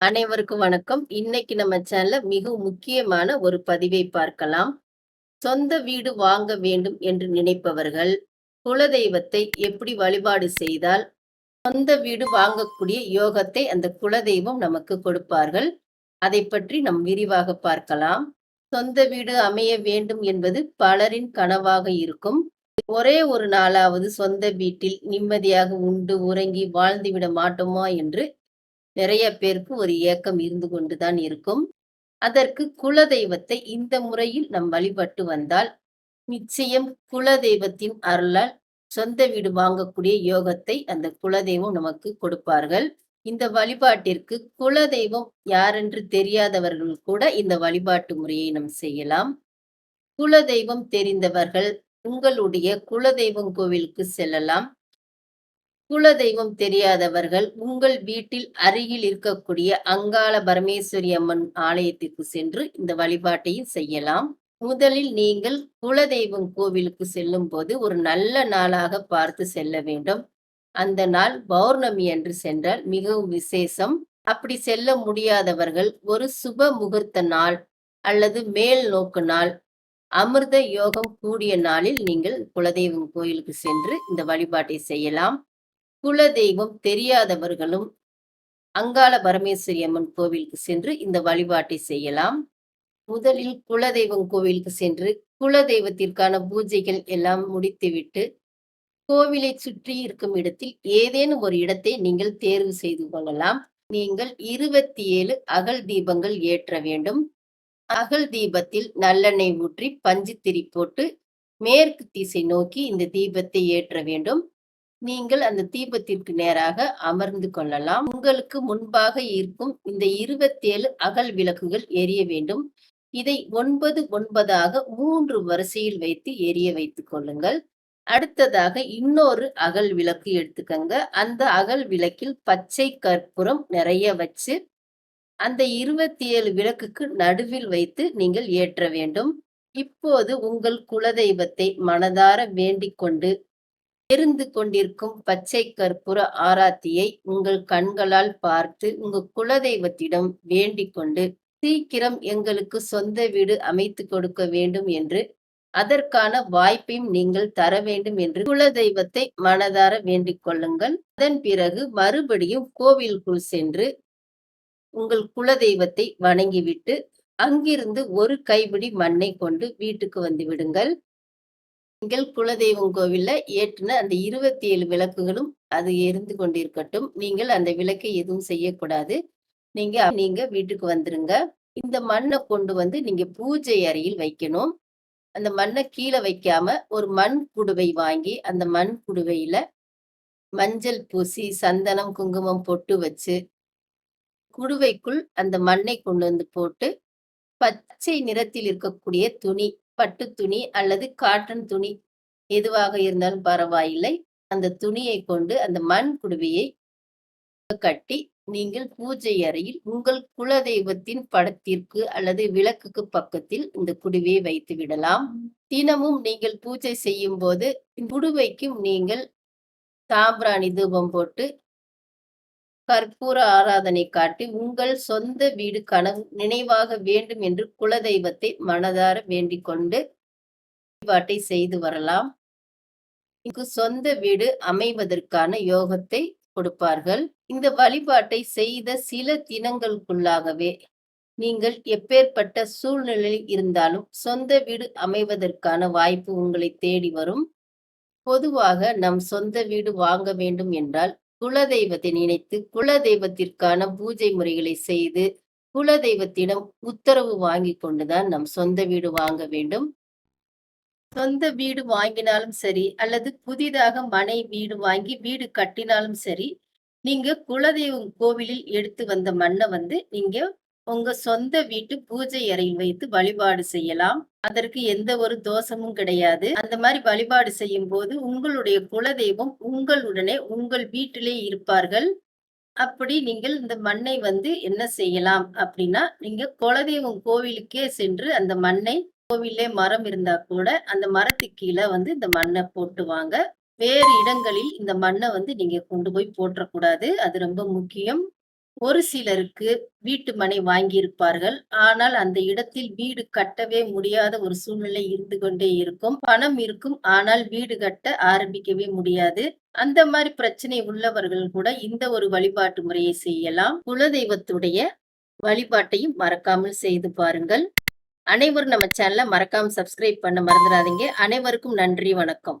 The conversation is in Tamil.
அனைவருக்கும் வணக்கம். இன்னைக்கு நம்ம சேனல்ல மிக முக்கியமான ஒரு பதிவை பார்க்கலாம். சொந்த வீடு வாங்க வேண்டும் என்று நினைப்பவர்கள், குலதெய்வத்தை எப்படி வழிபாடு செய்தால், சொந்த வீடு வாங்கக்கூடிய யோகத்தை அந்த குலதெய்வம் நமக்கு கொடுப்பார்கள். அதை பற்றி நம் விரிவாக பார்க்கலாம். சொந்த வீடு அமைய வேண்டும் என்பது பலரின் கனவாக இருக்கும். ஒரே ஒரு நாளாவது சொந்த வீட்டில் நிம்மதியாக உண்டு, உறங்கி வாழ்ந்துவிட மாட்டோமா என்று நிறைய பேருக்கு ஒரு ஏக்கம் இருந்து கொண்டுதான் இருக்கும். அதற்கு குலதெய்வத்தை இந்த முறையில் நம் வழிபட்டு வந்தால், நிச்சயம் குலதெய்வத்தின் அருளால் சொந்த வீடு வாங்கக்கூடிய யோகத்தை அந்த குலதெய்வம் நமக்கு கொடுப்பார்கள். இந்த வழிபாட்டிற்கு குலதெய்வம் யாரென்று தெரியாதவர்கள் கூட இந்த வழிபாட்டு முறையை நாம் செய்யலாம். குலதெய்வம் தெரிந்தவர்கள் உங்களுடைய குலதெய்வம் கோவிலுக்கு செல்லலாம். குலதெய்வம் தெரியாதவர்கள் உங்கள் வீட்டில் அருகில் இருக்கக்கூடிய அங்காள பரமேஸ்வரி அம்மன் ஆலயத்திற்கு சென்று இந்த வழிபாட்டையும் செய்யலாம். முதலில் நீங்கள் குலதெய்வம் கோவிலுக்கு செல்லும் போது ஒரு நல்ல நாளாக பார்த்து செல்ல வேண்டும். அந்த நாள் பௌர்ணமி என்று சென்றால் மிகவும் விசேஷம். அப்படி செல்ல முடியாதவர்கள் ஒரு சுப முகூர்த்த நாள் அல்லது மேல் நோக்கு நாள், அமிர்த யோகம் கூடிய நாளில் நீங்கள் குலதெய்வம் கோயிலுக்கு சென்று இந்த வழிபாட்டை செய்யலாம். குலதெய்வம் தெரியாதவர்களும் அங்காள பரமேஸ்வரி அம்மன் கோவிலுக்கு சென்று இந்த வழிபாட்டை செய்யலாம். முதலில் குலதெய்வம் கோவிலுக்கு சென்று குலதெய்வத்திற்கான பூஜைகள் எல்லாம் முடித்துவிட்டு, கோவிலை சுற்றி இருக்கும் இடத்தில் ஏதேனும் ஒரு இடத்தை நீங்கள் தேர்வு செய்து கொள்ளலாம். நீங்கள் 27 அகல் தீபங்கள் ஏற்ற வேண்டும். அகல் தீபத்தில் நல்லெண்ணெய் ஊற்றி பஞ்சுத்திரி போட்டு மேற்கு திசை நோக்கி இந்த தீபத்தை ஏற்ற வேண்டும். நீங்கள் அந்த தீபத்திற்கு நேராக அமர்ந்து கொள்ளலாம். உங்களுக்கு முன்பாக இருக்கும் இந்த 27 அகல் விளக்குகள் எரிய வேண்டும். இதை 9, 9ஆக 3 வரிசையில் வைத்து எரிய வைத்துக் கொள்ளுங்கள். அடுத்ததாக இன்னொரு அகல் விளக்கு எடுத்துக்கங்க. அந்த அகல் விளக்கில் பச்சை கற்பூரம் நிறைய வச்சு, அந்த 27 விளக்குக்கு நடுவில் வைத்து நீங்கள் ஏற்ற வேண்டும். இப்போது உங்கள் குலதெய்வத்தை மனதார வேண்டிக் கொண்டு, எரிந்து கொண்டிருக்கும் பச்சை கற்பூர ஆராத்தியை உங்கள் கண்களால் பார்த்து, உங்க குலதெய்வத்திடம் வேண்டிக் கொண்டு, சீக்கிரம் எங்களுக்கு சொந்த வீடு அமைத்துக் கொடுக்க வேண்டும் என்று, அதற்கான வாய்ப்பையும் நீங்கள் தர வேண்டும் என்று குலதெய்வத்தை மனதார வேண்டிக் கொள்ளுங்கள். அதன் பிறகு மறுபடியும் கோவிலுக்குள் சென்று, உங்கள் குலதெய்வத்தை வணங்கிவிட்டு, அங்கிருந்து ஒரு கைபிடி மண்ணை கொண்டு வீட்டுக்கு வந்து விடுங்கள். நீங்கள் குலதெய்வம் கோவில்ல ஏற்றின அந்த 27 விளக்குகளும் அது எரிந்து கொண்டிருக்கட்டும். நீங்கள் அந்த விளக்கை எதுவும் செய்யக்கூடாது. நீங்க நீங்க வீட்டுக்கு வந்துருங்க. இந்த மண்ணை கொண்டு வந்து நீங்க பூஜை அறையில் வைக்கணும். அந்த மண்ணை கீழே வைக்காம ஒரு மண் குடுவை வாங்கி, அந்த மண் குடுவையில மஞ்சள் பூசி, சந்தனம், குங்குமம் பொட்டு வச்சு, குடுவைக்குள் அந்த மண்ணை கொண்டு வந்து போட்டு, பச்சை நிறத்தில் இருக்கக்கூடிய துணி, பட்டு துணி அல்லது காட்டன் துணி எதுவாக இருந்தாலும் பரவாயில்லை. அந்த துணியை கொண்டு அந்த மண் குடுவையை கட்டி, நீங்கள் பூஜை அறையில் உங்கள் குலதெய்வத்தின் படத்திற்கு அல்லது விளக்குக்கு பக்கத்தில் இந்த குடுவையை வைத்து விடலாம். தினமும் நீங்கள் பூஜை செய்யும்போது குடுவைக்கும் நீங்கள் தாம்பிராணி தூபம் போட்டு, கற்பூர ஆராதனை காட்டி, உங்கள் சொந்த வீடு கனவு நினைவாக வேண்டும் என்று குலதெய்வத்தை மனதார வேண்டிக் கொண்டு வழிபாட்டை செய்து வரலாம். இங்கு சொந்த வீடு அமைவதற்கான யோகத்தை கொடுப்பார்கள். இந்த வழிபாட்டை செய்த சில தினங்களுக்குள்ளாகவே, நீங்கள் எப்பேற்பட்ட சூழ்நிலையில் இருந்தாலும் சொந்த வீடு அமைவதற்கான வாய்ப்பு உங்களை தேடி வரும். பொதுவாக நம் சொந்த வீடு வாங்க வேண்டும் என்றால், குலதெய்வத்தை நினைத்து, குலதெய்வத்திற்கான பூஜை முறைகளை செய்து, குலதெய்வத்திடம் உத்தரவு வாங்கி கொண்டுதான் நம் சொந்த வீடு வாங்க வேண்டும். சொந்த வீடு வாங்கினாலும் சரி, அல்லது புதிதாக மனை வீடு வாங்கி வீடு கட்டினாலும் சரி, நீங்க குலதெய்வம் கோவிலில் எடுத்து வந்த மண்ணை வந்து, நீங்க உங்க சொந்த வீட்டு பூஜை அறையில் வைத்து வழிபாடு செய்யலாம். அதற்கு எந்த ஒரு தோஷமும் கிடையாது. அந்த மாதிரி வழிபாடு செய்யும் போது உங்களுடைய குலதெய்வம் உங்களுடனே உங்கள் வீட்டிலே இருப்பார்கள். அப்படி நீங்கள் இந்த மண்ணை வந்து என்ன செய்யலாம் அப்படின்னா, நீங்க குலதெய்வம் கோவிலுக்கே சென்று அந்த மண்ணை கோவிலே மரம் இருந்தா கூட, அந்த மரத்துக்கு கீழே வந்து இந்த மண்ணை போட்டுவாங்க வேறு இடங்களில் இந்த மண்ணை வந்து நீங்க கொண்டு போய் போற்றக்கூடாது அது ரொம்ப முக்கியம். ஒரு சிலருக்கு வீட்டு மனை வாங்கியிருப்பார்கள். ஆனால் அந்த இடத்தில் வீடு கட்டவே முடியாத ஒரு சூழ்நிலை இருந்து கொண்டே இருக்கும். பணம் இருக்கும். ஆனால் வீடு கட்ட ஆரம்பிக்கவே முடியாது. அந்த மாதிரி பிரச்சனை உள்ளவர்கள் கூட இந்த ஒரு வழிபாட்டு முறையை செய்யலாம். குலதெய்வத்துடைய வழிபாட்டையும் மறக்காமல் செய்து பாருங்கள். அனைவரும் நம்ம சேனல மறக்காம சப்ஸ்கிரைப் பண்ண மறந்துடாதீங்க அனைவருக்கும் நன்றி, வணக்கம்.